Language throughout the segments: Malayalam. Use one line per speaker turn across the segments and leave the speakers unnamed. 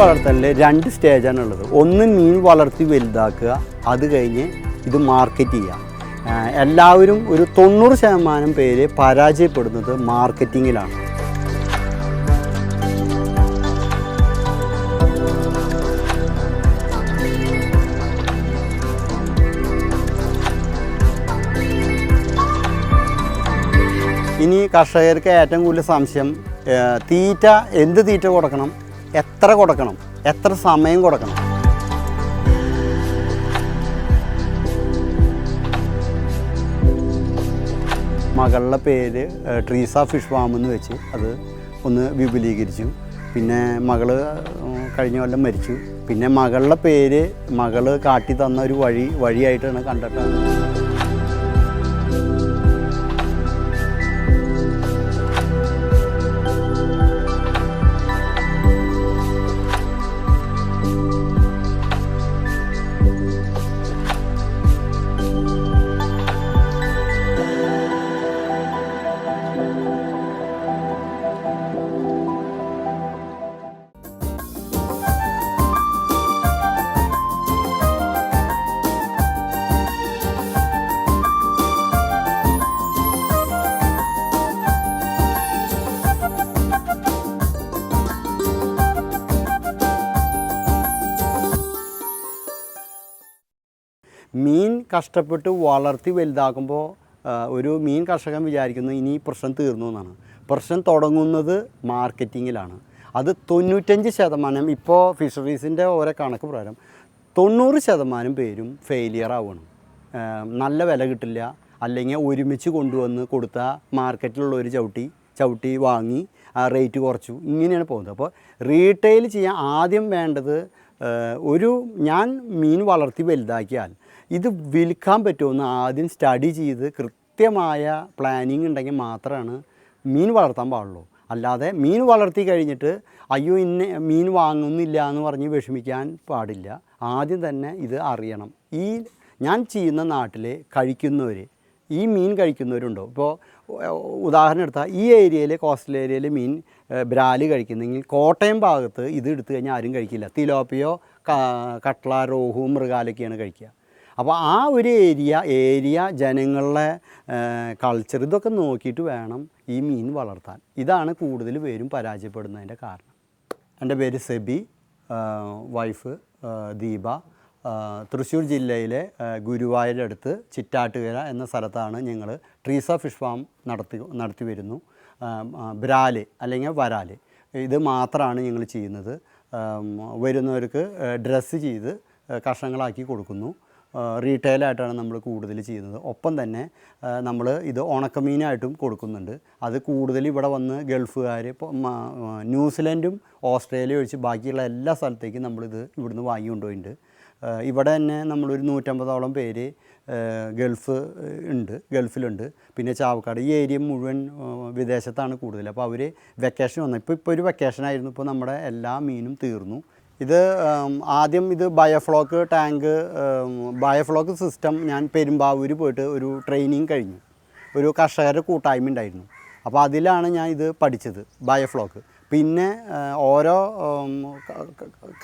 വളർത്തലിൽ രണ്ട് സ്റ്റേജാണ് ഉള്ളത് ഒന്ന് മീൻ വളർത്തി വലുതാക്കുക അത് കഴിഞ്ഞ് ഇത് മാർക്കറ്റ് ചെയ്യുക. എല്ലാവരും ഒരു തൊണ്ണൂറ് ശതമാനം പേര് പരാജയപ്പെടുന്നത് മാർക്കറ്റിങ്ങിലാണ് ഇനി കർഷകർക്ക് ഏറ്റവും കൂടുതൽ സംശയം തീറ്റ എന്ത് തീറ്റ കൊടുക്കണം? എത്ര കൊടുക്കണം? എത്ര സമയം കൊടുക്കണം? മകളുടെ പേര് ട്രീസ ഫിഷ് ഫാം എന്ന് വെച്ച് അത് ഒന്ന് വിപുലീകരിച്ചു. പിന്നെ മകൾ കഴിഞ്ഞ കൊല്ലം മരിച്ചു. പിന്നെ മകളുടെ പേര് മകൾ കാട്ടി തന്ന ഒരു വഴി വഴിയായിട്ടാണ് കണ്ടിട്ടാണ് കഷ്ടപ്പെട്ട് വളർത്തി വലുതാക്കുമ്പോൾ ഒരു മീൻ കർഷകൻ വിചാരിക്കുന്നത് ഇനി പ്രശ്നം തീർന്നു എന്നാണ്. പ്രശ്നം തുടങ്ങുന്നത് മാർക്കറ്റിങ്ങിലാണ്. അത് തൊണ്ണൂറ്റഞ്ച് ശതമാനം ഇപ്പോൾ ഫിഷറീസിന്റെ ഓരോ കണക്ക് പ്രകാരം തൊണ്ണൂറ് ശതമാനം പേരും ഫെയിലിയർ ആവുകയാണ്. നല്ല വില കിട്ടില്ല. അല്ലെങ്കിൽ ഒരുമിച്ച് കൊണ്ടുവന്ന് കൊടുത്ത മാർക്കറ്റിലുള്ള ഒരു ചവിട്ടി ചവിട്ടി വാങ്ങി ആ റേറ്റ് കുറച്ചു. ഇങ്ങനെയാണ് പോകുന്നത്. അപ്പോൾ റീറ്റെയിൽ ചെയ്യാൻ ആദ്യം വേണ്ടത് ഒരു ഞാൻ മീൻ വളർത്തി വലുതാക്കിയാൽ ഇത് വിൽക്കാൻ പറ്റുമെന്ന് ആദ്യം സ്റ്റഡി ചെയ്ത് കൃത്യമായ പ്ലാനിങ് ഉണ്ടെങ്കിൽ മാത്രമാണ് മീൻ വളർത്താൻ പാടുള്ളൂ. അല്ലാതെ മീൻ വളർത്തി കഴിഞ്ഞിട്ട് അയ്യോ ഇന്ന മീൻ വാങ്ങുന്നില്ല എന്ന് പറഞ്ഞ് വിഷമിക്കാൻ പാടില്ല. ആദ്യം തന്നെ ഇത് അറിയണം. ഈ ഞാൻ ചെയ്യുന്ന നാട്ടിൽ കഴിക്കുന്നവർ ഈ മീൻ കഴിക്കുന്നവരുണ്ടോ? ഇപ്പോൾ ഉദാഹരണം എടുത്താൽ ഈ ഏരിയയിൽ കോസ്റ്റൽ ഏരിയയിൽ മീൻ ബ്രാൽ കഴിക്കുന്നെങ്കിൽ കോട്ടയം ഭാഗത്ത് ഇത് എടുത്തു കഴിഞ്ഞാൽ ആരും കഴിക്കില്ല. തിലോപ്പിയോ കട്ട്ള റോഹു മൃഗാലൊക്കെയാണ് കഴിക്കുക. അപ്പോൾ ആ ഒരു ഏരിയ ഏരിയ ജനങ്ങളുടെ കൾച്ചർ ഇതൊക്കെ നോക്കിയിട്ട് വേണം ഈ മീൻ വളർത്താൻ. ഇതാണ് കൂടുതൽ പേരും പരാജയപ്പെടുന്നതിന്റെ കാരണം. എന്റെ പേര് സെബി വൈഫ് ദീപ. തൃശ്ശൂർ ജില്ലയിലെ ഗുരുവായൂരടുത്ത് ചിറ്റാട്ടുകര എന്ന സ്ഥലത്താണ് ഞങ്ങൾ ട്രീസ ഫിഷ് ഫാം നടത്തി നടത്തി വരുന്നു. ബ്രാൽ അല്ലെങ്കിൽ വരാൽ. ഇത് മാത്രമാണ് ഞങ്ങൾ ചെയ്യുന്നത്. വരുന്നവർക്ക് ഡ്രസ്സ് ചെയ്ത് കഷ്ണങ്ങളാക്കി കൊടുക്കുന്നു. റീറ്റെയിലായിട്ടാണ് നമ്മൾ കൂടുതൽ ചെയ്യുന്നത്. ഒപ്പം തന്നെ നമ്മൾ ഇത് ഉണക്കമീനായിട്ടും കൊടുക്കുന്നുണ്ട്. അത് കൂടുതൽ ഇവിടെ വന്ന് ഗൾഫുകാർ ന്യൂസിലൻഡും ഓസ്ട്രേലിയ ഒഴിച്ച് ബാക്കിയുള്ള എല്ലാ സ്ഥലത്തേക്കും നമ്മളിത് ഇവിടുന്ന് വാങ്ങി കൊണ്ടുപോയിട്ടുണ്ട് ഇവിടെ തന്നെ നമ്മളൊരു നൂറ്റമ്പതോളം പേര് ഗൾഫ് ഉണ്ട് ഗൾഫിലുണ്ട്. പിന്നെ ചാവക്കാട് ഈ ഏരിയ മുഴുവൻ വിദേശത്താണ് കൂടുതൽ. അപ്പോൾ അവർ വെക്കേഷൻ വന്നു. ഇപ്പോൾ ഇപ്പോൾ ഒരു വെക്കേഷനായിരുന്നു ഇപ്പോൾ നമ്മുടെ എല്ലാ മീനും തീർന്നു. ഇത് ആദ്യം ഇത് ബയോഫ്ലോക്ക് ടാങ്ക് ബയോഫ്ലോക്ക് സിസ്റ്റം ഞാൻ പെരുമ്പാവൂർ പോയിട്ട് ഒരു ട്രെയിനിങ് കഴിഞ്ഞു. ഒരു കർഷകരുടെ കൂട്ടായ്മ ഉണ്ടായിരുന്നു. അപ്പോൾ അതിലാണ് ഞാൻ ഇത് പഠിച്ചത് ബയോഫ്ലോക്ക് പിന്നെ ഓരോ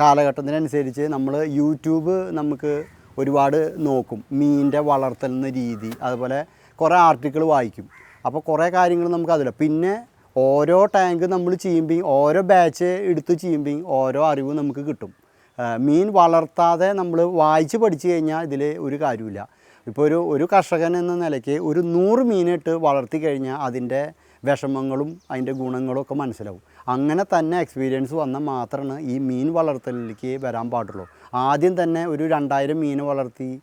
കാലഘട്ടത്തിനനുസരിച്ച് നമ്മൾ യൂട്യൂബ് നമുക്ക് ഒരുപാട് നോക്കും. മീനിന്റെ വളർത്തലുന്ന രീതി അതുപോലെ കുറേ ആർട്ടിക്കിൾ വായിക്കും. അപ്പോൾ കുറേ കാര്യങ്ങൾ നമുക്ക് അതില്ല പിന്നെ ഓരോ ടാങ്ക് നമ്മൾ ചെയ്യുമ്പോൾ ഓരോ ബാച്ച് എടുത്ത് ചെയ്യുമ്പോൾ ഓരോ അറിവ് നമുക്ക് കിട്ടും. മീൻ വളർത്താതെ നമ്മൾ വായിച്ച് പഠിച്ചു കഴിഞ്ഞാൽ ഇതിൽ ഒരു കാര്യമില്ല ഇപ്പോൾ ഒരു ഒരു കർഷകൻ എന്ന നിലയ്ക്ക് ഒരു നൂറ് മീനിട്ട് വളർത്തി കഴിഞ്ഞാൽ അതിന്റെ വിഷമങ്ങളും അതിന്റെ ഗുണങ്ങളും ഒക്കെ മനസ്സിലാവും. അങ്ങനെ തന്നെ എക്സ്പീരിയൻസ് വന്നാൽ മാത്രമാണ് ഈ മീൻ വളർത്തലിലേക്ക് വരാൻ പാടുള്ളൂ. ആദ്യം തന്നെ ഒരു രണ്ടായിരം മീൻ വളർത്തി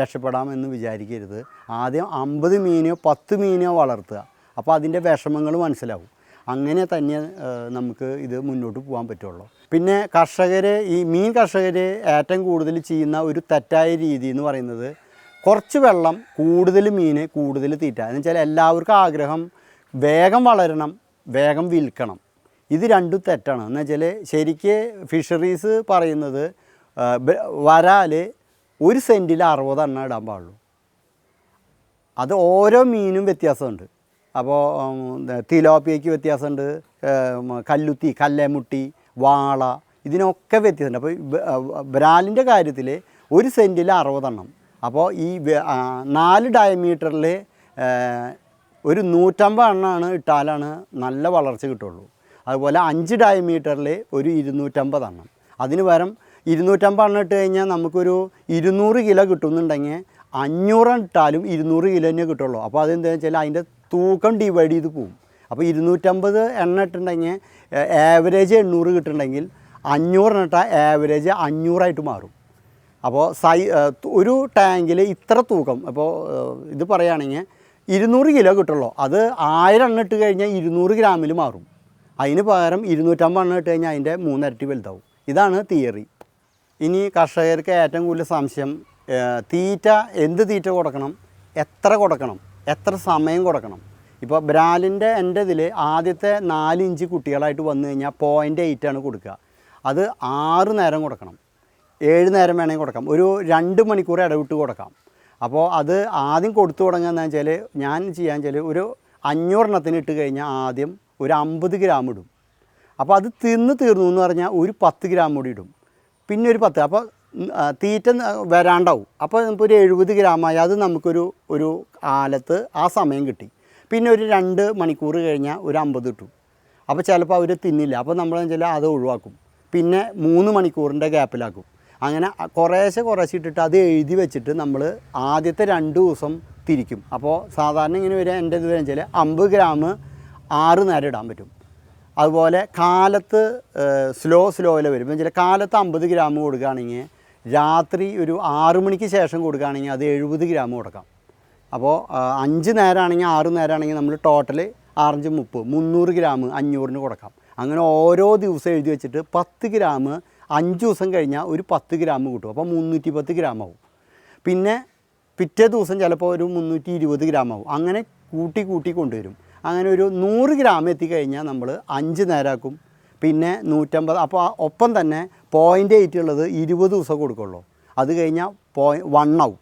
രക്ഷപ്പെടാമെന്ന് വിചാരിക്കരുത്. ആദ്യം അമ്പത് മീനോ പത്ത് മീനോ വളർത്തുക. അപ്പോൾ അതിന്റെ വിഷമങ്ങൾ മനസ്സിലാവും. അങ്ങനെ തന്നെ നമുക്ക് ഇത് മുന്നോട്ട് പോകാൻ പറ്റുള്ളൂ. പിന്നെ കർഷകർ ഈ മീൻ കർഷകർ ഏറ്റവും കൂടുതൽ ചെയ്യുന്ന ഒരു തെറ്റായ രീതി എന്ന് പറയുന്നത് കുറച്ച് വെള്ളം കൂടുതൽ മീൻ കൂടുതൽ തീറ്റ. എന്ന് വെച്ചാൽ എല്ലാവർക്കും ആഗ്രഹം വേഗം വളരണം വേഗം വിൽക്കണം. ഇത് രണ്ടും തെറ്റാണ്. എന്ന് വെച്ചാൽ ശരിക്ക് ഫിഷറീസ് പറയുന്നത് വരാൽ ഒരു സെന്റിൽ അറുപതെണ്ണം ഇടാൻ പാടുള്ളൂ. അത് ഓരോ മീനും വ്യത്യാസമുണ്ട്. അപ്പോൾ തിലോപ്പിയയ്ക്ക് വ്യത്യാസമുണ്ട്. കല്ലുത്തി കല്ലേമുട്ടി വാള ഇതിനൊക്കെ വ്യത്യാസമുണ്ട്. അപ്പോൾ ബ്രാലിന്റെ കാര്യത്തിൽ ഒരു സെന്റിൽ അറുപതെണ്ണം. അപ്പോൾ ഈ നാല് ഡയമീറ്ററിൽ ഒരു നൂറ്റമ്പത് എണ്ണമാണ് ഇട്ടാലാണ് നല്ല വളർച്ച കിട്ടുള്ളൂ. അതുപോലെ അഞ്ച് ഡയമീറ്ററിൽ ഒരു ഇരുന്നൂറ്റമ്പത് എണ്ണം. അതിന് പകരം ഇരുന്നൂറ്റമ്പത് എണ്ണം ഇട്ട് കഴിഞ്ഞാൽ നമുക്കൊരു ഇരുന്നൂറ് കിലോ കിട്ടുന്നുണ്ടെങ്കിൽ അഞ്ഞൂറ് ഇട്ടാലും ഇരുന്നൂറ് കിലോ തന്നെ കിട്ടുള്ളൂ. അപ്പോൾ അതെന്താണെന്ന് വെച്ചാൽ അതിന്റെ തൂക്കം ഡിവൈഡ് ചെയ്ത് പോകും അപ്പോൾ ഇരുന്നൂറ്റമ്പത് എണ്ണ ഇട്ടുണ്ടെങ്കിൽ ആവറേജ് എണ്ണൂറ് കിട്ടുന്നുണ്ടെങ്കിൽ അഞ്ഞൂറ് ഇട്ടാൽ ആവറേജ് അഞ്ഞൂറായിട്ട് മാറും. അപ്പോൾ സൈ ഒരു ടാങ്കിൽ ഇത്ര തൂക്കം അപ്പോൾ ഇത് പറയുകയാണെങ്കിൽ ഇരുന്നൂറ് കിലോ കിട്ടുള്ളൂ. അത് ആയിരം എണ്ണ ഇട്ട് കഴിഞ്ഞാൽ ഇരുന്നൂറ് ഗ്രാമിൽ മാറും. അതിന് പകരം ഇരുന്നൂറ്റമ്പത് എണ്ണ ഇട്ട് കഴിഞ്ഞാൽ അതിന്റെ മൂന്നിരട്ടി വലുതാവും. ഇതാണ് തിയറി ഇനി കർഷകർക്ക് ഏറ്റവും കൂടുതൽ സംശയം തീറ്റ എന്ത് തീറ്റ കൊടുക്കണം? എത്ര കൊടുക്കണം? എത്ര സമയം കൊടുക്കണം? ഇപ്പോൾ ബ്രാലിന്റെ എന്റെ ഇതിൽ ആദ്യത്തെ നാല് ഇഞ്ച് കുട്ടികളായിട്ട് വന്നു കഴിഞ്ഞാൽ പോയിന്റ് എയ്റ്റ് ആണ് കൊടുക്കുക. അത് ആറ് നേരം കൊടുക്കണം. ഏഴ് നേരം വേണമെങ്കിൽ കൊടുക്കാം. ഒരു രണ്ട് മണിക്കൂർ ഇടവിട്ട് കൊടുക്കാം. അപ്പോൾ അത് ആദ്യം കൊടുത്തു തുടങ്ങുകയെന്ന് വെച്ചാൽ ഞാൻ ചെയ്യാൻ വെച്ചാൽ ഒരു അഞ്ഞൂറെണ്ണത്തിന് ഇട്ട് കഴിഞ്ഞാൽ ആദ്യം ഒരു അമ്പത് ഗ്രാം ഇടും. അപ്പോൾ അത് തിന്ന് തീർന്നു എന്ന് പറഞ്ഞാൽ ഒരു പത്ത് ഗ്രാം കൂടി ഇടും. പിന്നെ ഒരു പത്ത്. അപ്പോൾ തീറ്റ വരാണ്ടാവും. അപ്പോൾ നമുക്ക് ഒരു എഴുപത് ഗ്രാമായി അത് നമുക്കൊരു ഒരു കാലത്ത് ആ സമയം കിട്ടി. പിന്നെ ഒരു രണ്ട് മണിക്കൂർ കഴിഞ്ഞാൽ ഒരു അമ്പത് കിട്ടും. അപ്പോൾ ചിലപ്പോൾ അവർ തിന്നില്ല. അപ്പോൾ നമ്മൾ വെച്ചാൽ അത് ഒഴിവാക്കും. പിന്നെ മൂന്ന് മണിക്കൂറിന്റെ ഗ്യാപ്പിലാക്കും. അങ്ങനെ കുറേശ്ശെ കുറേശ്ശെ ഇട്ടിട്ട് അത് എഴുതി വെച്ചിട്ട് നമ്മൾ ആദ്യത്തെ രണ്ട് ദിവസം തിരിക്കും. അപ്പോൾ സാധാരണ ഇങ്ങനെ വരിക എന്റെ ഇത് വെച്ചാൽ അമ്പത് ഗ്രാം ആറ് നേരം ഇടാൻ പറ്റും. അതുപോലെ കാലത്ത് സ്ലോ സ്ലോയിൽ വരും. എന്ന് വെച്ചാൽ കാലത്ത് അമ്പത് ഗ്രാം കൊടുക്കുകയാണെങ്കിൽ രാത്രി ഒരു ആറു മണിക്ക് ശേഷം കൊടുക്കുകയാണെങ്കിൽ അത് എഴുപത് ഗ്രാം കൊടുക്കാം. അപ്പോൾ അഞ്ച് നേരമാണെങ്കിൽ ആറ് നേരമാണെങ്കിൽ നമ്മൾ ടോട്ടൽ ആറഞ്ച് മുപ്പ് മുന്നൂറ് ഗ്രാം അഞ്ഞൂറിന് കൊടുക്കാം. അങ്ങനെ ഓരോ ദിവസം എഴുതി വെച്ചിട്ട് പത്ത് ഗ്രാം അഞ്ച് ദിവസം കഴിഞ്ഞാൽ ഒരു പത്ത് ഗ്രാം കിട്ടും. അപ്പോൾ മുന്നൂറ്റി പത്ത് ഗ്രാം ആവും. പിന്നെ പിറ്റേ ദിവസം ചിലപ്പോൾ ഒരു മുന്നൂറ്റി ഇരുപത് ഗ്രാം ആവും. അങ്ങനെ കൂട്ടി കൂട്ടി കൊണ്ടുവരും. അങ്ങനെ ഒരു നൂറ് ഗ്രാം എത്തിക്കഴിഞ്ഞാൽ നമ്മൾ അഞ്ച് നേരാക്കും. പിന്നെ നൂറ്റമ്പത് അപ്പോൾ ഒപ്പം തന്നെ പോയിന്റ് എയ്റ്റ് ഉള്ളത് ഇരുപത് ദിവസം കൊടുക്കുള്ളൂ. അത് കഴിഞ്ഞാൽ പോയി വൺ ആവും.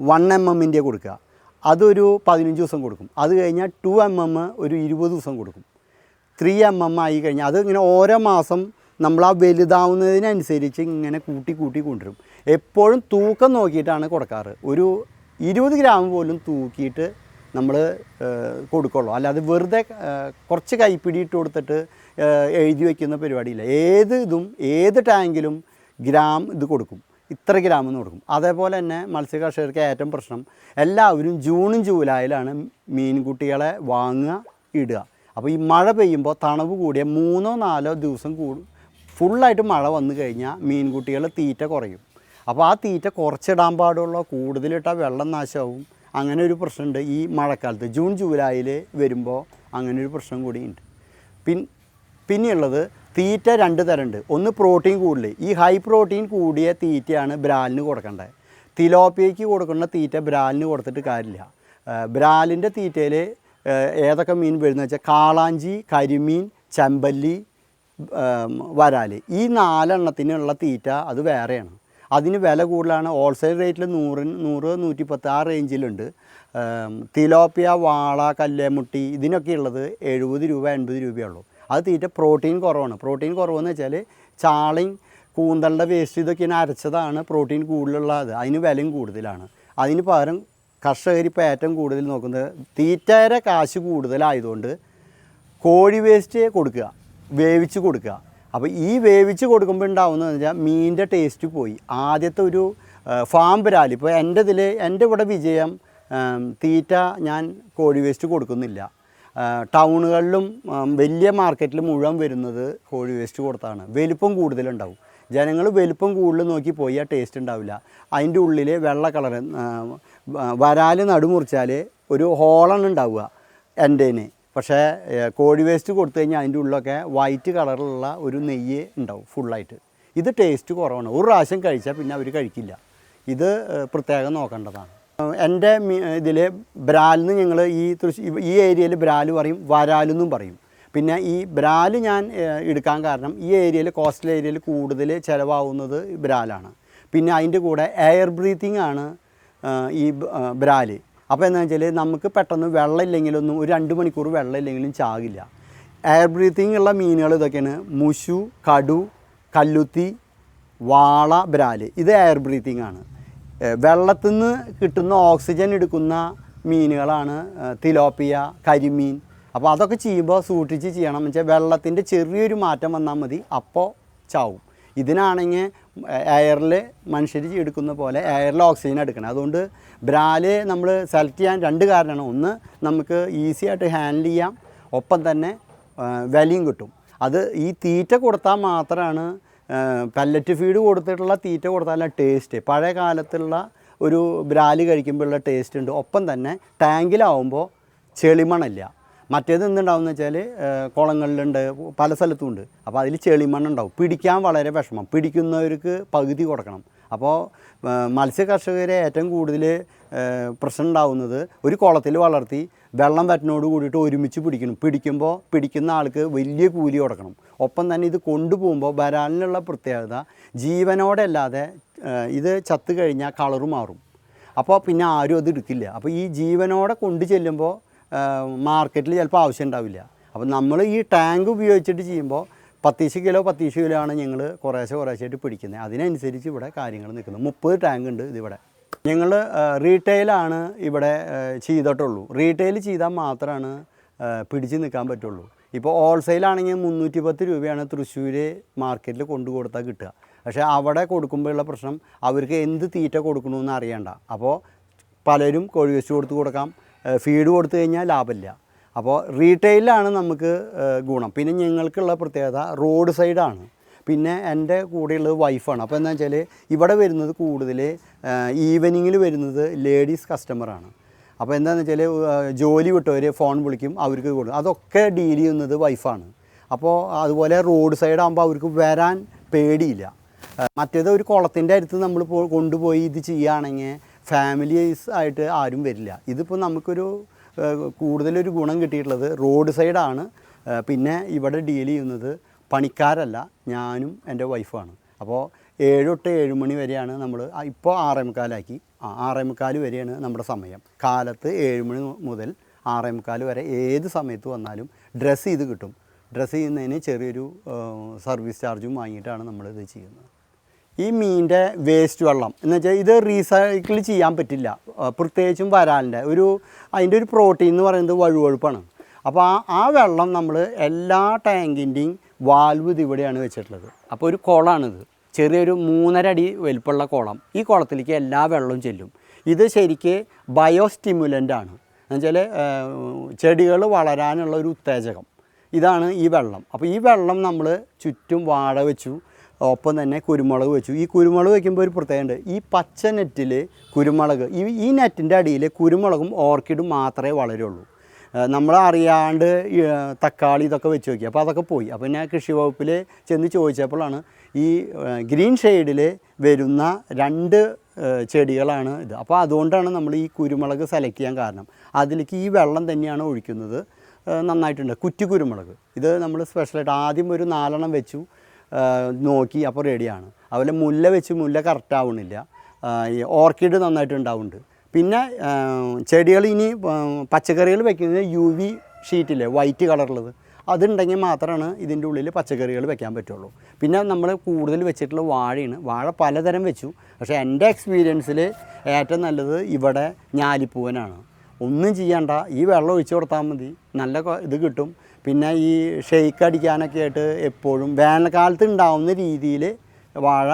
വൺ എം എമ്മിന്റെ കൊടുക്കുക. അതൊരു പതിനഞ്ച് ദിവസം കൊടുക്കും. അത് കഴിഞ്ഞാൽ ടു എം എം ഒരു ഇരുപത് ദിവസം കൊടുക്കും. ത്രീ എം എം ആയി കഴിഞ്ഞാൽ അത് ഇങ്ങനെ ഓരോ മാസം നമ്മൾ ആ വലുതാവുന്നതിനനുസരിച്ച് ഇങ്ങനെ കൂട്ടി കൂട്ടി കൊണ്ടുവരും. എപ്പോഴും തൂക്കം നോക്കിയിട്ടാണ് കൊടുക്കാറ്. ഒരു ഇരുപത് ഗ്രാം പോലും തൂക്കിയിട്ട് നമ്മൾ കൊടുക്കുള്ളൂ. അല്ലാതെ വെറുതെ കുറച്ച് കൈപ്പിടി ഇട്ട് കൊടുത്തിട്ട് എഴുതി വയ്ക്കുന്ന പരിപാടിയില്ല. ഏത് ഇതും ഏത് ടാങ്കിലും ഗ്രാം ഇത് കൊടുക്കും. ഇത്ര ഗ്രാം എന്ന് കൊടുക്കും. അതേപോലെ തന്നെ മത്സ്യ കർഷകർക്ക് ഏറ്റവും പ്രശ്നം എല്ലാവരും ജൂണും ജൂലൈയിലാണ് മീൻകുട്ടികളെ വാങ്ങുക ഇടുക. അപ്പോൾ ഈ മഴ പെയ്യുമ്പോൾ തണവ് കൂടിയ മൂന്നോ നാലോ ദിവസം കൂടും ഫുള്ളായിട്ട് മഴ വന്നു കഴിഞ്ഞാൽ മീൻകുട്ടികൾ തീറ്റ കുറയും. അപ്പോൾ ആ തീറ്റ കുറച്ചിടാൻ പാടുള്ള കൂടുതലിട്ടാൽ വെള്ളം നാശമാവും അങ്ങനെ ഒരു പ്രശ്നമുണ്ട് ഈ മഴക്കാലത്ത്. ജൂൺ ജൂലൈയിൽ വരുമ്പോൾ അങ്ങനെ ഒരു പ്രശ്നം കൂടിയുണ്ട്. പിൻ പിന്നെയുള്ളത് തീറ്റ രണ്ട് തരമുണ്ട്. ഒന്ന് പ്രോട്ടീൻ കൂടുതൽ. ഈ ഹൈ പ്രോട്ടീൻ കൂടിയ തീറ്റയാണ് ബ്രാലിന് കൊടുക്കേണ്ടത് തിലോപ്പിയയ്ക്ക് കൊടുക്കുന്ന തീറ്റ ബ്രാലിന് കൊടുത്തിട്ട് കാര്യമില്ല. ബ്രാലിന്റെ തീറ്റയിൽ ഏതൊക്കെ മീൻ വരുന്നത് വെച്ചാൽ കാളാഞ്ചി കരിമീൻ ചെമ്പല്ലി വരാൽ ഈ നാലെണ്ണത്തിനുള്ള തീറ്റ അത് വേറെയാണ്. അതിന് വില കൂടുതലാണ്. ഹോൾസെയിൽ റേറ്റിൽ നൂറിന് നൂറ് നൂറ്റിപ്പത്ത് ആ റേഞ്ചിലുണ്ട് തിലോപ്പിയ വാള കല്ലേമുട്ടി ഇതിനൊക്കെ ഉള്ളത് എഴുപത് രൂപ എൺപത് രൂപയുള്ളൂ അത് തീറ്റ പ്രോട്ടീൻ കുറവാണ്. പ്രോട്ടീൻ കുറവെന്ന് വെച്ചാൽ ചാളയും കൂന്തളുടെ വേസ്റ്റ് ഇതൊക്കെ ഇങ്ങനെ അരച്ചതാണ് പ്രോട്ടീൻ കൂടുതലുള്ളത്. അതിന് വിലയും കൂടുതലാണ്. അതിന് പകരം കർഷകർ ഇപ്പോൾ ഏറ്റവും കൂടുതൽ നോക്കുന്നത് തീറ്റയുടെ കാശ് കൂടുതലായതുകൊണ്ട് കോഴി വേസ്റ്റ് കൊടുക്കുക വേവിച്ച് കൊടുക്കുക. അപ്പോൾ ഈ വേവിച്ച് കൊടുക്കുമ്പോൾ ഉണ്ടാവുന്നതെന്ന് വെച്ചാൽ മീനിന്റെ ടേസ്റ്റ് പോയി. ആദ്യത്തെ ഒരു ഫാം ബ്രാൽ ഇപ്പോൾ എന്റെ ഇതിൽ എന്റെ ഇവിടെ വിജയം തീറ്റ ഞാൻ കോഴി വേസ്റ്റ് കൊടുക്കുന്നില്ല. ടൗണുകളിലും വലിയ മാർക്കറ്റിൽ മുഴുവൻ വരുന്നത് കോഴി വേസ്റ്റ് കൊടുത്താണ്. വലിപ്പം കൂടുതലുണ്ടാവും. ജനങ്ങൾ വലിപ്പം കൂടുതൽ നോക്കി പോയി ആ ടേസ്റ്റ് ഉണ്ടാവില്ല. അതിന്റെ ഉള്ളിൽ വെള്ള കളർ വരാൽ നടുമുറിച്ചാൽ ഒരു ഹോളാണ് ഉണ്ടാവുക എന്റെന് പക്ഷേ കോഴി വേസ്റ്റ് കൊടുത്തു കഴിഞ്ഞാൽ അതിന്റെ ഉള്ളിലൊക്കെ വൈറ്റ് കളറിലുള്ള ഒരു നെയ്യ് ഉണ്ടാവും ഫുള്ളായിട്ട് ഇത് ടേസ്റ്റ് കുറവാണ്. ഒരു പ്രാവശ്യം കഴിച്ചാൽ പിന്നെ അവർ കഴിക്കില്ല. ഇത് പ്രത്യേകം നോക്കേണ്ടതാണ്. എന്റെ ഇതിൽ ബ്രാലിന്ന് ഞങ്ങൾ ഈ തൃശ്ശൂർ ഈ ഏരിയയിൽ ബ്രാൽ പറയും വരാലെന്നും പറയും. പിന്നെ ഈ ബ്രാൽ ഞാൻ എടുക്കാൻ കാരണം ഈ ഏരിയയിൽ കോസ്റ്റൽ ഏരിയയിൽ കൂടുതൽ ചിലവാകുന്നത് ബ്രാലാണ്. പിന്നെ അതിന്റെ കൂടെ എയർ ബ്രീത്തിങ് ആണ് ഈ ബ്രാൽ. അപ്പോൾ എന്താ വെച്ചാൽ നമുക്ക് പെട്ടെന്ന് വെള്ളം ഇല്ലെങ്കിലൊന്നും ഒരു രണ്ട് മണിക്കൂർ വെള്ളം ഇല്ലെങ്കിലും ചാകില്ല. എയർ ബ്രീത്തിങ് ഉള്ള മീനുകൾ ഇതൊക്കെയാണ് മുഷു കടു കല്ലുത്തി വാള ബ്രാൽ. ഇത് എയർ ബ്രീത്തിങ് ആണ്. വെള്ളത്തിൽ നിന്ന് കിട്ടുന്ന ഓക്സിജൻ എടുക്കുന്ന മീനുകളാണ് തിലോപ്പിയ കരിമീൻ. അപ്പോൾ അതൊക്കെ ചെയ്യുമ്പോൾ സൂക്ഷിച്ച് ചെയ്യണം. വെച്ചാൽ വെള്ളത്തിന്റെ ചെറിയൊരു മാറ്റം വന്നാൽ മതി. അപ്പോൾ ചാവും. ഇതിനാണെങ്കിൽ എയറിൽ മനുഷ്യർ എടുക്കുന്ന പോലെ എയറിൽ ഓക്സിജൻ എടുക്കണം. അതുകൊണ്ട് ബ്രാൽ നമ്മൾ സെലക്ട് ചെയ്യാൻ രണ്ട് കാരണമാണ്. ഒന്ന് നമുക്ക് ഈസി ആയിട്ട് ഹാൻഡിൽ ചെയ്യാം. ഒപ്പം തന്നെ വിലയും കിട്ടും. അത് ഈ തീറ്റ കൊടുത്താൽ മാത്രമാണ് പല്ലറ്റ് ഫീഡ് കൊടുത്തിട്ടുള്ള തീറ്റ കൊടുത്താലുള്ള ടേസ്റ്റ് പഴയ കാലത്തുള്ള ഒരു ബ്രാൽ കഴിക്കുമ്പോഴുള്ള ടേസ്റ്റ് ഉണ്ട്. ഒപ്പം തന്നെ ടാങ്കിലാവുമ്പോൾ ചെളിമണില്ല. മറ്റേത് എന്തുണ്ടാവുമെന്ന് വെച്ചാൽ കുളങ്ങളിലുണ്ട് പല സ്ഥലത്തും ഉണ്ട്. അപ്പോൾ അതിൽ ചെളിമണ്ണുണ്ടാവും. പിടിക്കാൻ വളരെ വിഷമം. പിടിക്കുന്നവർക്ക് പകുതി കൊടുക്കണം. അപ്പോൾ മത്സ്യ കർഷകരെ ഏറ്റവും കൂടുതൽ പ്രശ്നം ഉണ്ടാവുന്നത് ഒരു കുളത്തിൽ വളർത്തി വെള്ളം വറ്റിനോട് കൂടിയിട്ട് ഒരുമിച്ച് പിടിക്കണം. പിടിക്കുമ്പോൾ പിടിക്കുന്ന ആൾക്ക് വലിയ കൂലി കൊടുക്കണം. ഒപ്പം തന്നെ ഇത് കൊണ്ടുപോകുമ്പോൾ വരാനുള്ള പ്രത്യേകത ജീവനോടല്ലാതെ ഇത് ചത്തു കഴിഞ്ഞാൽ കളറ് മാറും. അപ്പോൾ പിന്നെ ആരും അത് എടുക്കില്ല. അപ്പോൾ ഈ ജീവനോടെ കൊണ്ടു ചെല്ലുമ്പോൾ മാർക്കറ്റിൽ ചിലപ്പോൾ ആവശ്യം ഉണ്ടാവില്ല. അപ്പോൾ നമ്മൾ ഈ ടാങ്ക് ഉപയോഗിച്ചിട്ട് ചെയ്യുമ്പോൾ പത്തീശ് കിലോ പത്തീശ് കിലോ ആണ് ഞങ്ങൾ കുറേശ്ശെ കുറേശ്ശായിട്ട് പിടിക്കുന്നത്. അതിനനുസരിച്ച് ഇവിടെ കാര്യങ്ങൾ നിൽക്കുന്നു. മുപ്പത് ടാങ്ക് ഉണ്ട് ഇതിവിടെ. ഞങ്ങൾ റീറ്റെയിലാണ് ഇവിടെ ചെയ്തിട്ടുള്ളൂ. റീറ്റെയിൽ ചെയ്താൽ മാത്രമാണ് പിടിച്ച് നിൽക്കാൻ പറ്റുള്ളൂ. ഇപ്പോൾ ഹോൾസെയിലാണെങ്കിൽ മുന്നൂറ്റി പത്ത് രൂപയാണ് തൃശ്ശൂർ മാർക്കറ്റിൽ കൊണ്ടു കൊടുത്താൽ കിട്ടുക. പക്ഷേ അവിടെ കൊടുക്കുമ്പോഴുള്ള പ്രശ്നം അവർക്ക് എന്ത് തീറ്റ കൊടുക്കണമെന്ന് അറിയണ്ട. അപ്പോൾ പലരും കോഴി വെച്ച് കൊടുത്ത് കൊടുക്കാം. ഫീഡ് കൊടുത്തു കഴിഞ്ഞാൽ ലാഭമില്ല. അപ്പോൾ റീറ്റെയിലാണ് നമുക്ക് ഗുണം. പിന്നെ ഞങ്ങൾക്കുള്ള പ്രത്യേകത റോഡ് സൈഡാണ് പിന്നെ എന്റെ കൂടെയുള്ളത് വൈഫാണ് അപ്പോൾ എന്താ വെച്ചാൽ ഇവിടെ വരുന്നത് കൂടുതൽ ഈവനിങ്ങിൽ വരുന്നത് ലേഡീസ് കസ്റ്റമറാണ് അപ്പോൾ എന്താണെന്ന് വെച്ചാൽ ജോലി വിട്ടവർ ഫോൺ വിളിക്കും അവർക്ക് കൊടുക്കും. അതൊക്കെ ഡീൽ ചെയ്യുന്നത് വൈഫാണ് അപ്പോൾ അതുപോലെ റോഡ് സൈഡ് ആകുമ്പോൾ അവർക്ക് വരാൻ പേടിയില്ല. മറ്റേത് ഒരു കുളത്തിന്റെ അടുത്ത് നമ്മൾ കൊണ്ടുപോയി ഇത് ചെയ്യുകയാണെങ്കിൽ ഫാമിലീസ് ആയിട്ട് ആരും വരില്ല. ഇതിപ്പോൾ നമുക്കൊരു കൂടുതലൊരു ഗുണം കിട്ടിയിട്ടുള്ളത് റോഡ് സൈഡാണ്. പിന്നെ ഇവിടെ ഡീൽ ചെയ്യുന്നത് പണിക്കാരല്ല ഞാനും എന്റെ വൈഫാണ് അപ്പോൾ ഏഴ് തൊട്ട് ഏഴ് മണി വരെയാണ് നമ്മൾ ഇപ്പോൾ ആറേ മുക്കാലാക്കി ആ ആറേ മുക്കാൽ വരെയാണ് നമ്മുടെ സമയം. കാലത്ത് ഏഴ് മണി മുതൽ ആറേ മുക്കാൽ വരെ ഏത് സമയത്ത് വന്നാലും ഡ്രസ്സ് ചെയ്ത് കിട്ടും. ഡ്രസ്സ് ചെയ്യുന്നതിന് ചെറിയൊരു സർവീസ് ചാർജും വാങ്ങിയിട്ടാണ് നമ്മളിത് ചെയ്യുന്നത്. ഈ മീനിന്റെ വേസ്റ്റ് വെള്ളം എന്ന് വെച്ചാൽ ഇത് റീസൈക്കിൾ ചെയ്യാൻ പറ്റില്ല. പ്രത്യേകിച്ചും വരാലിന്റെ. ഒരു അതിന്റെ ഒരു പ്രോട്ടീൻ എന്ന് പറയുന്നത് വഴുവഴുപ്പാണ്. അപ്പോൾ ആ ആ വെള്ളം നമ്മൾ എല്ലാ ടാങ്കിന്റെയും വാൽവ് ഇവിടെയാണ് വെച്ചിട്ടുള്ളത്. അപ്പോൾ ഒരു കുളമാണിത് ചെറിയൊരു മൂന്നര അടി വലിപ്പമുള്ള കുളം. ഈ കുളത്തിലേക്ക് എല്ലാ വെള്ളവും ചെല്ലും. ഇത് ശരിക്ക് ബയോ സ്റ്റിമുലന്റ് ആണ് എന്നുവെച്ചാൽ ചെടികൾ വളരാനുള്ള ഒരു ഉത്തേജകം. ഇതാണ് ഈ വെള്ളം. അപ്പോൾ ഈ വെള്ളം നമ്മൾ ചുറ്റും വാഴ വെച്ചു ഒപ്പം തന്നെ കുരുമുളക് വെച്ചു. ഈ കുരുമുളക് വയ്ക്കുമ്പോൾ ഒരു പ്രത്യേകമുണ്ട് ഈ പച്ച നെറ്റിൽ കുരുമുളക് ഈ ഈ നെറ്റിന്റെ അടിയിൽ കുരുമുളകും ഓർക്കിഡും മാത്രമേ വളരുള്ളൂ. നമ്മൾ അറിയാണ്ട് തക്കാളി ഇതൊക്കെ വെച്ച് നോക്കി. അപ്പോൾ അതൊക്കെ പോയി. അപ്പോൾ ഞാൻ കൃഷി വകുപ്പിൽ ചെന്ന് ചോദിച്ചപ്പോഴാണ് ഈ ഗ്രീൻ ഷെയ്ഡിൽ വരുന്ന രണ്ട് ചെടികളാണ് ഇത്. അപ്പോൾ അതുകൊണ്ടാണ് നമ്മൾ ഈ കുരുമുളക് സെലക്ട് ചെയ്യാൻ കാരണം. അതിലേക്ക് ഈ വെള്ളം തന്നെയാണ് ഒഴിക്കുന്നത്. നന്നായിട്ടുണ്ട്. കുറ്റി കുരുമുളക്. ഇത് നമ്മൾ സ്പെഷ്യലായിട്ട് ആദ്യം ഒരു നാലെണ്ണം വെച്ചു. നോക്കി അപ്പോൾ റെഡിയാണ് അതുപോലെ മുല്ല വെച്ച് മുല്ല കറക്റ്റ് ഈ ഓർക്കിഡ് നന്നായിട്ട് ഉണ്ടാവുന്നുണ്ട്. പിന്നെ ചെടികൾ ഇനി പച്ചക്കറികൾ വെക്കുന്നത് യു വി ഷീറ്റില്ലേ വൈറ്റ് കളറുള്ളത് അതുണ്ടെങ്കിൽ മാത്രമാണ് ഇതിന്റെ ഉള്ളിൽ പച്ചക്കറികൾ വെക്കാൻ പറ്റുള്ളൂ. പിന്നെ നമ്മൾ കൂടുതൽ വെച്ചിട്ടുള്ള വാഴയാണ്. വാഴ പലതരം വെച്ചു. പക്ഷേ എന്റെ എക്സ്പീരിയൻസിൽ ഏറ്റവും നല്ലത് ഇവിടെ ഞാലിപ്പൂവനാണ്. ഒന്നും ചെയ്യണ്ട. ഈ വെള്ളം ഒഴിച്ചു കൊടുത്താൽ മതി. നല്ല ഇത് കിട്ടും. പിന്നെ ഈ ഷെയ്ക്ക് അടിക്കാനൊക്കെ ആയിട്ട് എപ്പോഴും വേനൽക്കാലത്ത് ഉണ്ടാവുന്ന രീതിയിൽ വാഴ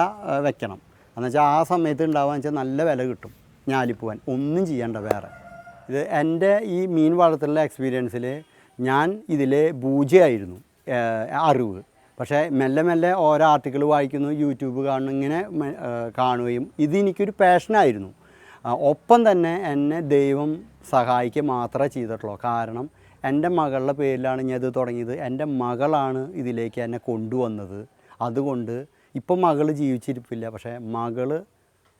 വെക്കണം. എന്നുവെച്ചാൽ ആ സമയത്ത് ഉണ്ടാവുക വെച്ചാൽ നല്ല വില കിട്ടും ഞാലിപ്പൂവൻ. ഒന്നും ചെയ്യണ്ട വേറെ. ഇത് എന്റെ ഈ മീൻ വളർത്തലിലെ എക്സ്പീരിയൻസിൽ ഞാൻ ഇതിൽ പൂജയായിരുന്നു അറിവ്. പക്ഷേ മെല്ലെ മെല്ലെ ഓരോ ആർട്ടിക്കിൾ വായിക്കുന്നു യൂട്യൂബ് കാണുന്നു ഇങ്ങനെ കാണുകയും ഇതെനിക്കൊരു പാഷനായിരുന്നു ഒപ്പം തന്നെ എന്നെ ദൈവം സഹായിക്കുക മാത്രമേ ചെയ്തിട്ടുള്ളൂ. കാരണം എന്റെ മകളുടെ പേരിലാണ് ഞാൻ ഇത് തുടങ്ങിയത്. എന്റെ മകളാണ് ഇതിലേക്ക് എന്നെ കൊണ്ടുവന്നത്. അതുകൊണ്ട് ഇപ്പം മകൾ ജീവിച്ചിരിപ്പില്ല. പക്ഷേ മകൾ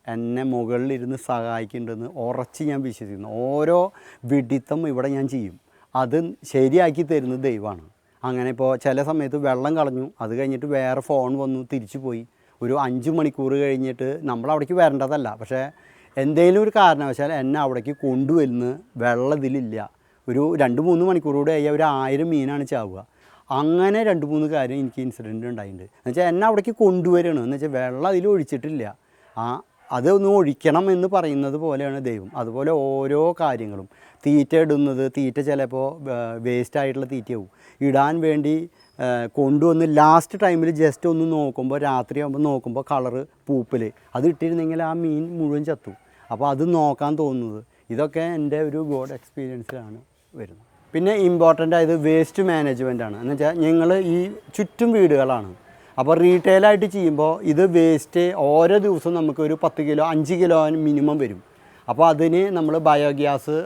എന്നെ മുകളിലിരുന്ന് സഹായിക്കുന്നുണ്ടെന്ന് ഉറച്ച് ഞാൻ വിശ്വസിക്കുന്നു. ഓരോ വിഡിത്തം ഇവിടെ ഞാൻ ചെയ്യും. അത് ശരിയാക്കി തരുന്നത് ദൈവമാണ്. അങ്ങനെ ഇപ്പോൾ ചില സമയത്ത് വെള്ളം കളഞ്ഞു. അത് കഴിഞ്ഞിട്ട് വേറെ ഫോൺ വന്നു തിരിച്ചു പോയി. ഒരു അഞ്ച് മണിക്കൂർ കഴിഞ്ഞിട്ട് നമ്മൾ അവിടേക്ക് വരേണ്ടതല്ല. പക്ഷേ എന്തെങ്കിലും ഒരു കാരണവശാൽ എന്നെ അവിടേക്ക് കൊണ്ടുവരുന്ന വെള്ളം ഇതിലില്ല ഒരു രണ്ട് മൂന്ന് മണിക്കൂറോടെ ആയി ഒരു ആയിരം മീനാണ് ചാവുക. അങ്ങനെ രണ്ട് മൂന്ന് കാര്യം എനിക്ക് ഇൻസിഡന്റ് ഉണ്ടായിട്ടുണ്ട് എന്ന് വെച്ചാൽ എന്നെ അവിടേക്ക് കൊണ്ടുവരണം. എന്ന് വെച്ചാൽ വെള്ളം അതിൽ ഒഴിച്ചിട്ടില്ല. ആ അതൊന്ന് ഒഴിക്കണം എന്ന് പറയുന്നത് പോലെയാണ് ദൈവം. അതുപോലെ ഓരോ കാര്യങ്ങളും. തീറ്റ ഇടുന്നത് തീറ്റ ചിലപ്പോൾ വേസ്റ്റ് ആയിട്ടുള്ള തീറ്റയാവും. ഇടാൻ വേണ്ടി കൊണ്ടുവന്ന് ലാസ്റ്റ് ടൈമിൽ ജസ്റ്റ് ഒന്ന് നോക്കുമ്പോൾ രാത്രി ആകുമ്പോൾ നോക്കുമ്പോൾ കളറ് പൂപ്പൽ അത് ഇട്ടിരുന്നെങ്കിൽ ആ മീൻ മുഴുവൻ ചത്തു. അപ്പോൾ അത് നോക്കാൻ തോന്നുന്നത്. ഇതൊക്കെ എന്റെ ഒരു ഗോഡ് എക്സ്പീരിയൻസിലാണ് വരുന്നത് പിന്നെ ഇമ്പോർട്ടന്റ് ആയത് വേസ്റ്റ് മാനേജ്മെന്റ് ആണ്. എന്ന് വെച്ചാൽ ഞങ്ങൾ ഈ ചുറ്റും വീടുകളാണ്. അപ്പോൾ റീറ്റെയിലായിട്ട് ചെയ്യുമ്പോൾ ഇത് വേസ്റ്റ് ഓരോ ദിവസവും നമുക്ക് ഒരു പത്ത് കിലോ അഞ്ച് കിലോ മിനിമം വരും. അപ്പോൾ അതിന് നമ്മൾ ബയോഗ്യാസ്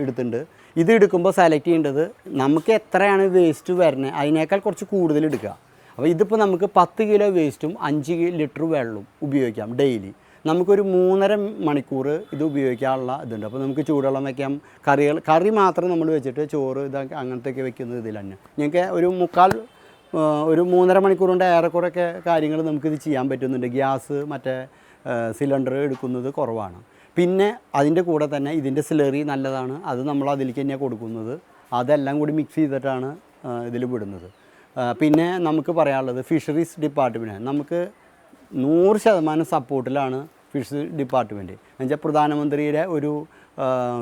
എടുത്തിട്ടുണ്ട്. ഇത് എടുക്കുമ്പോൾ സെലക്ട് ചെയ്യേണ്ടത് നമുക്ക് എത്രയാണ് വേസ്റ്റ് വരുന്നത് അതിനേക്കാൾ കുറച്ച് കൂടുതൽ എടുക്കുക. അപ്പോൾ ഇതിപ്പോൾ നമുക്ക് പത്ത് കിലോ വേസ്റ്റും അഞ്ച് ലിറ്റർ വെള്ളവും ഉപയോഗിക്കാം ഡെയിലി നമുക്കൊരു മൂന്നര മണിക്കൂർ ഇത് ഉപയോഗിക്കാനുള്ള ഇതുണ്ട്. അപ്പോൾ നമുക്ക് ചൂടുവെള്ളം വയ്ക്കാം കറികൾ കറി മാത്രം നമ്മൾ വെച്ചിട്ട് ചോറ് ഇതൊക്കെ അങ്ങനത്തെയൊക്കെ വെക്കുന്നത് ഇതിൽ തന്നെ. ഞങ്ങൾക്ക് ഒരു മുക്കാൽ ഒരു മൂന്നര മണിക്കൂർ കൊണ്ട് ഏറെക്കുറെയൊക്കെ കാര്യങ്ങൾ നമുക്കിത് ചെയ്യാൻ പറ്റുന്നുണ്ട്. ഗ്യാസ് മറ്റേ സിലിണ്ടർ എടുക്കുന്നത് കുറവാണ്. പിന്നെ അതിന്റെ കൂടെ തന്നെ ഇതിന്റെ സിലറി നല്ലതാണ്. അത് നമ്മൾ അതിലേക്ക് തന്നെയാണ് കൊടുക്കുന്നത്. അതെല്ലാം കൂടി മിക്സ് ചെയ്തിട്ടാണ് ഇതിൽ വിടുന്നത്. പിന്നെ നമുക്ക് പറയാനുള്ളത് ഫിഷറീസ് ഡിപ്പാർട്ട്മെന്റ് നമുക്ക് നൂറ് ശതമാനം സപ്പോർട്ടിലാണ് ഫിഷ് ഡിപ്പാർട്ട്മെന്റ്. എന്നുവെച്ചാൽ പ്രധാനമന്ത്രിയുടെ ഒരു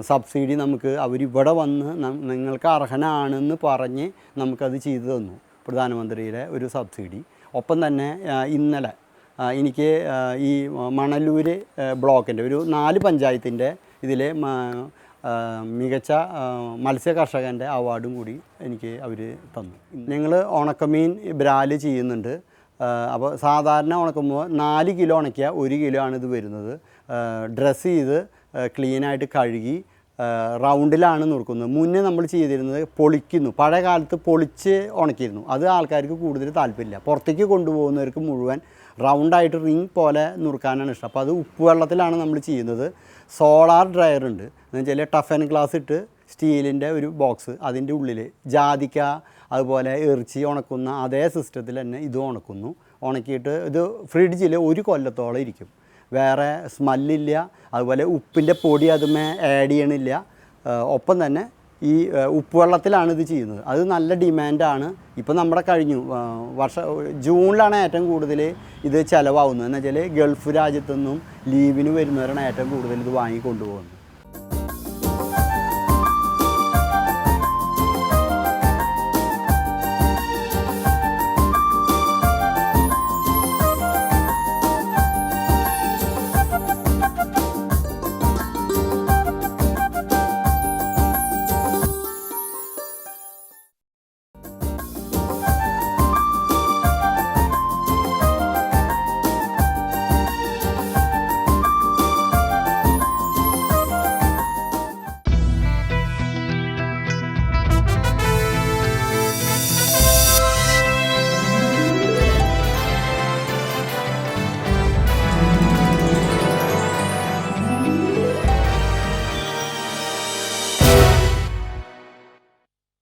സബ്സിഡി നമുക്ക് അവരിവിടെ വന്ന് നിങ്ങൾക്ക് അർഹനാണെന്ന് പറഞ്ഞ് നമുക്കത് ചെയ്തു തന്നു. പ്രധാനമന്ത്രിയുടെ ഒരു സബ്സിഡി. ഒപ്പം തന്നെ ഇന്നലെ എനിക്ക് ഈ മണലൂർ ബ്ലോക്കിന്റെ ഒരു നാല് പഞ്ചായത്തിന്റെ ഇതിലെ മികച്ച മത്സ്യ കർഷകന്റെ അവാർഡും കൂടി എനിക്ക് അവർ തന്നു. ഞങ്ങൾ ഉണക്കമീൻ ബ്രാൽ ചെയ്യുന്നുണ്ട്. അപ്പോൾ സാധാരണ ഉണക്കുമ്പോൾ നാല് കിലോ ഉണക്കിയ ഒരു കിലോ ആണ് ഇത് വരുന്നത്. ഡ്രസ്സ് ചെയ്ത് ക്ലീനായിട്ട് കഴുകി റൗണ്ടിലാണ് നുറുക്കുന്നത്. മുന്നേ നമ്മൾ ചെയ്തിരുന്നത് പൊളിക്കുന്നു. പഴയ കാലത്ത് പൊളിച്ച് ഉണക്കിയിരുന്നു. അത് ആൾക്കാർക്ക് കൂടുതൽ താല്പര്യമില്ല. പുറത്തേക്ക് കൊണ്ടുപോകുന്നവർക്ക് മുഴുവൻ റൗണ്ടായിട്ട് റിങ് പോലെ നുറുക്കാനാണ് ഇഷ്ടം. അപ്പോൾ അത് ഉപ്പുവെള്ളത്തിലാണ് നമ്മൾ ചെയ്യുന്നത്. സോളാർ ഡ്രയർ ഉണ്ട്. എന്ന് വെച്ചാൽ ടഫ് ആൻഡ് ഗ്ലാസ് ഇട്ട് സ്റ്റീലിന്റെ ഒരു ബോക്സ് അതിന്റെ ഉള്ളിൽ ജാതിക്ക അതുപോലെ ഇറച്ചി ഉണക്കുന്ന അതേ സിസ്റ്റത്തിൽ തന്നെ ഇത് ഉണക്കുന്നു. ഉണക്കിയിട്ട് ഇത് ഫ്രിഡ്ജിൽ ഒരു കൊല്ലത്തോളം ഇരിക്കും. വേറെ സ്മെല്ലില്ല അതുപോലെ ഉപ്പിന്റെ പൊടി അതുമേ ആഡ് ചെയ്യണില്ല. ഒപ്പം തന്നെ ഈ ഉപ്പുവെള്ളത്തിലാണ് ഇത് ചെയ്യുന്നത്. അത് നല്ല ഡിമാൻഡാണ് ഇപ്പം നമ്മുടെ കഴിഞ്ഞു. വർഷ ജൂണിലാണ് ഏറ്റവും കൂടുതൽ ഇത് ചിലവാകുന്നത്. എന്ന് വെച്ചാൽ ഗൾഫ് രാജ്യത്തു നിന്നും ലീവിന് വരുന്നവരാണ് ഏറ്റവും കൂടുതൽ ഇത് വാങ്ങി കൊണ്ടുപോകുന്നത്.